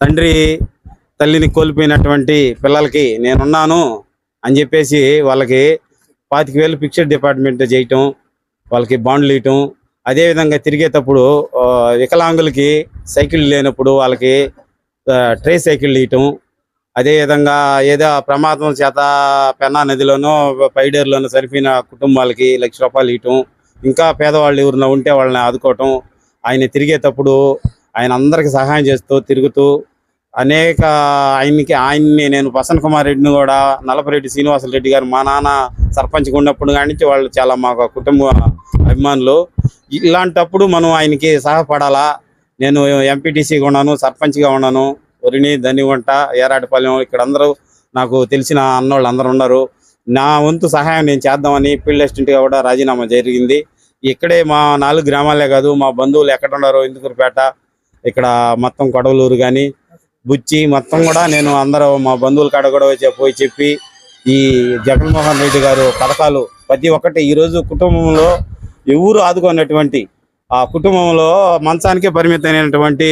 తండ్రి తల్లిని కోల్పోయినటువంటి పిల్లలకి నేనున్నాను అని చెప్పేసి వాళ్ళకి పాతిక వేలు ఫిక్స్డ్ డిపార్ట్మెంట్ చేయటం వాళ్ళకి బాండ్లు ఇవ్వటం అదేవిధంగా తిరిగేటప్పుడు వికలాంగులకి సైకిల్ లేనప్పుడు వాళ్ళకి ట్రే సైకిళ్ళు ఇవ్వటం అదేవిధంగా ఏదో ప్రమాదం చేత పెన్నా నదిలోనో పైడేరులోనో సరిపోయిన కుటుంబాలకి లక్ష రూపాయలు ఇవ్వటం ఇంకా పేదవాళ్ళు ఎవరిన ఉంటే వాళ్ళని ఆదుకోవటం ఆయన తిరిగేటప్పుడు ఆయన అందరికి సహాయం చేస్తూ తిరుగుతూ అనేక ఆయనకి ఆయన్ని నేను వసంత్ కుమార్ రెడ్డిని కూడా నలపరెడ్డి శ్రీనివాస రెడ్డి గారు మా నాన్న సర్పంచ్గా ఉన్నప్పుడు కానీ వాళ్ళు చాలా మాకు కుటుంబ అభిమానులు. ఇలాంటప్పుడు మనం ఆయనకి సహాయపడాలా? నేను ఎంపీటీసీగా ఉన్నాను సర్పంచ్గా ఉన్నాను. ఒరిని ధనిగుంట ఏరాటిపాలెం ఇక్కడ అందరూ నాకు తెలిసిన అన్నోళ్ళు అందరూ ఉన్నారు. నా వంతు సహాయం నేను చేద్దామని ఫీల్డ్ అసిస్టెంట్గా కూడా రాజీనామా జరిగింది. ఇక్కడే మా నాలుగు గ్రామాలే కాదు మా బంధువులు ఎక్కడ ఉన్నారో ఇందుకూరుపేట ఇక్కడ మొత్తం కొడవలూరు కానీ బుచ్చి మొత్తం కూడా నేను అందరూ మా బంధువుల కాడ కూడా వచ్చి పోయి చెప్పి ఈ జగన్మోహన్ రెడ్డి గారు పథకాలు ప్రతి ఒక్కటి ఈరోజు కుటుంబంలో ఎవరు ఆదుకున్నటువంటి ఆ కుటుంబంలో మంచానికే పరిమితమైనటువంటి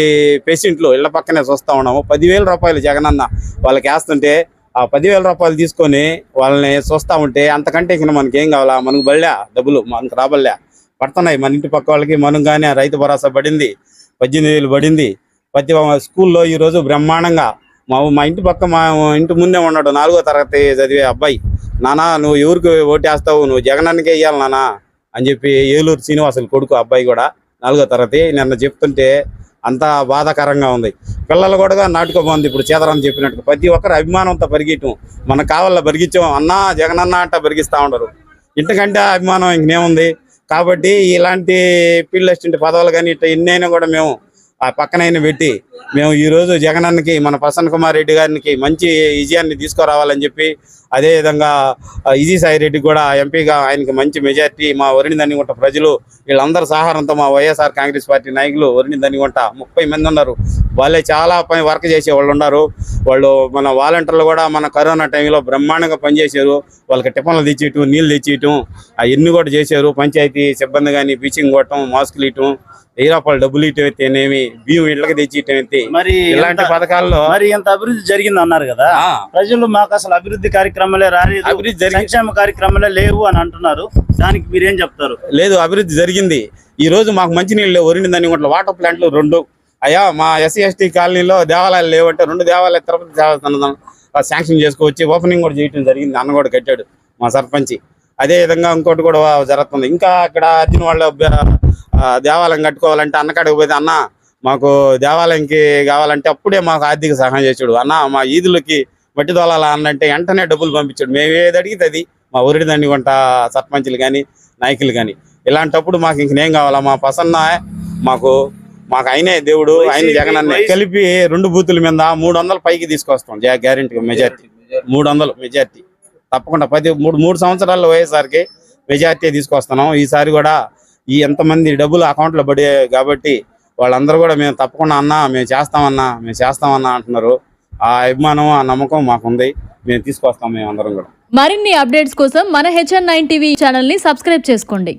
పేషెంట్లు ఇళ్ళ పక్కనే చూస్తా ఉన్నాము. పదివేల రూపాయలు జగనన్న వాళ్ళకి వేస్తుంటే ఆ పదివేల రూపాయలు తీసుకొని వాళ్ళని చూస్తా ఉంటే అంతకంటే ఇంకా మనకి ఏం కావాలా? మనకు బళ్ళా డబ్బులు మనకు రాబల్లా పడుతున్నాయి మన ఇంటి పక్క వాళ్ళకి మనం కానీ రైతు భరోసా పడింది. పద్దెనిమిది వేలు పడింది. ప్రతి స్కూల్లో ఈరోజు బ్రహ్మాండంగా మా మా ఇంటి పక్క మా ఇంటి ముందే ఉన్నాడు. నాలుగో తరగతి చదివే అబ్బాయి. నానా నువ్వు ఎవరికి ఓటేస్తావు? నువ్వు జగనానికే వేయాలి నానా అని చెప్పి ఏలూరు శ్రీనివాసులు కొడుకు అబ్బాయి కూడా నాలుగో తరగతి నిన్న చెప్తుంటే అంత బాధాకరంగా ఉంది. పిల్లలు కూడా నాటుకోబోంది ఇప్పుడు చేతరాన్ని చెప్పినట్టు ప్రతి ఒక్కరు అభిమానంతో పరిగెట్టం. మనకు కావాల పరిగించాం అన్నా జగనన్న అంట పరిగిస్తూ ఉండరు. ఇంతకంటే అభిమానం ఇంకేముంది కాబట్టి ఇలాంటి ఫీల్డ్ అసిస్టెంట్ పదవులు కానీ ఇట్లా ఎన్నైనా కూడా మేము ఆ పక్కనైనా పెట్టి మేము ఈ రోజు జగనన్నకి మన ప్రసన్న కుమార్ రెడ్డి గారికి మంచి విజయాన్ని తీసుకురావాలని చెప్పి అదేవిధంగా ఇజీ సాయి రెడ్డి కూడా ఎంపీగా ఆయనకి మంచి మెజార్టీ మా వరిని ప్రజలు వీళ్ళందరి సహారంతో మా వైఎస్ఆర్ కాంగ్రెస్ పార్టీ నాయకులు వరిని ముప్పై మంది ఉన్నారు. వాళ్ళే చాలా పని వర్క్ చేసే వాళ్ళు ఉన్నారు. వాళ్ళు మన వాలంటీర్లు కూడా మన కరోనా టైంలో బ్రహ్మాండంగా పనిచేశారు వాళ్ళకి టిఫన్లు తెచ్చియటం నీళ్ళు తెచ్చియటం అవన్నీ కూడా చేశారు. పంచాయతీ సిబ్బంది కానీ బీచింగ్ కొట్టడం మాస్కులు ఇవ్వటం రూపాయలు డబ్బులు ఇవ్వటం అయితేనేమి బియ్యం ఇళ్ళకి తెచ్చి ఇవ్వటం అయితే మరి ఇలాంటి పథకాల్లో మరి ఎంత అభివృద్ధి జరిగింది అన్నారు కదా. ప్రజలు మాకు అసలు అభివృద్ధి కార్యక్రమాలే రాలేదు. అభివృద్ధి సంక్షేమ కార్యక్రమాలే లేవు అని అంటున్నారు. దానికి మీరేం చెప్తారు? లేదు అభివృద్ధి జరిగింది. ఈ రోజు మాకు మంచినీళ్ళు ఒరిని దాని వాటర్ ప్లాంట్లు రెండు. అయ్యా మా ఎస్సీ ఎస్టీ కాలనీలో దేవాలయాలు లేవంటే రెండు దేవాలయాలు తిరుపతి దేవస్థానం శాంక్షన్ చేసుకోవచ్చి ఓపెనింగ్ కూడా చేయడం జరిగింది. అన్న కూడా కట్టాడు మా సర్పంచి. అదే విధంగా ఇంకోటి కూడా జరుగుతుంది. ఇంకా అక్కడ అర్జున్ వాళ్ళ దేవాలయం కట్టుకోవాలంటే అన్నకాడికి పోతే అన్న మాకు దేవాలయంకి కావాలంటే అప్పుడే మాకు ఆర్థిక సహాయం చేసాడు అన్న మా ఈదులకి మట్టి దోలాలా అన్నంటే వెంటనే డబ్బులు పంపించాడు. మేము ఏది అడిగితే అది. మా ఊరిడి దండి వంట సర్పంచులు కానీ నాయకులు కానీ. ఇలాంటప్పుడు మాకు ఇంకనేం కావాలా? మా ప్రసన్న మాకు మాకు ఆయనే దేవుడు ఆయన జగన్ అన్న కలిపి రెండు బూతుల మీద మూడు వందల పైకి తీసుకొస్తాం గ్యారెంటీ మెజార్టీ మూడు వందలు మెజార్టీ తప్పకుండా పది మూడు మూడు సంవత్సరాల్లో వైఎస్ఆర్కి మెజార్టీ తీసుకొస్తున్నాం. ఈసారి కూడా ఈ ఎంతమంది డబ్బులు అకౌంట్లో పడే కాబట్టి వాళ్ళందరూ కూడా మేము తప్పకుండా అన్నా మేము చేస్తామన్నా మేము చేస్తామన్నా అంటున్నారు. ఆ అభిమానం ఆ నమ్మకం మాకుంది. మేము తీసుకొస్తాం మేము అందరం కూడా. మరిన్ని అప్డేట్స్ కోసం మన హెచ్ఎన్ నైన్ టీవీ ఛానల్ని సబ్స్క్రైబ్ చేసుకోండి.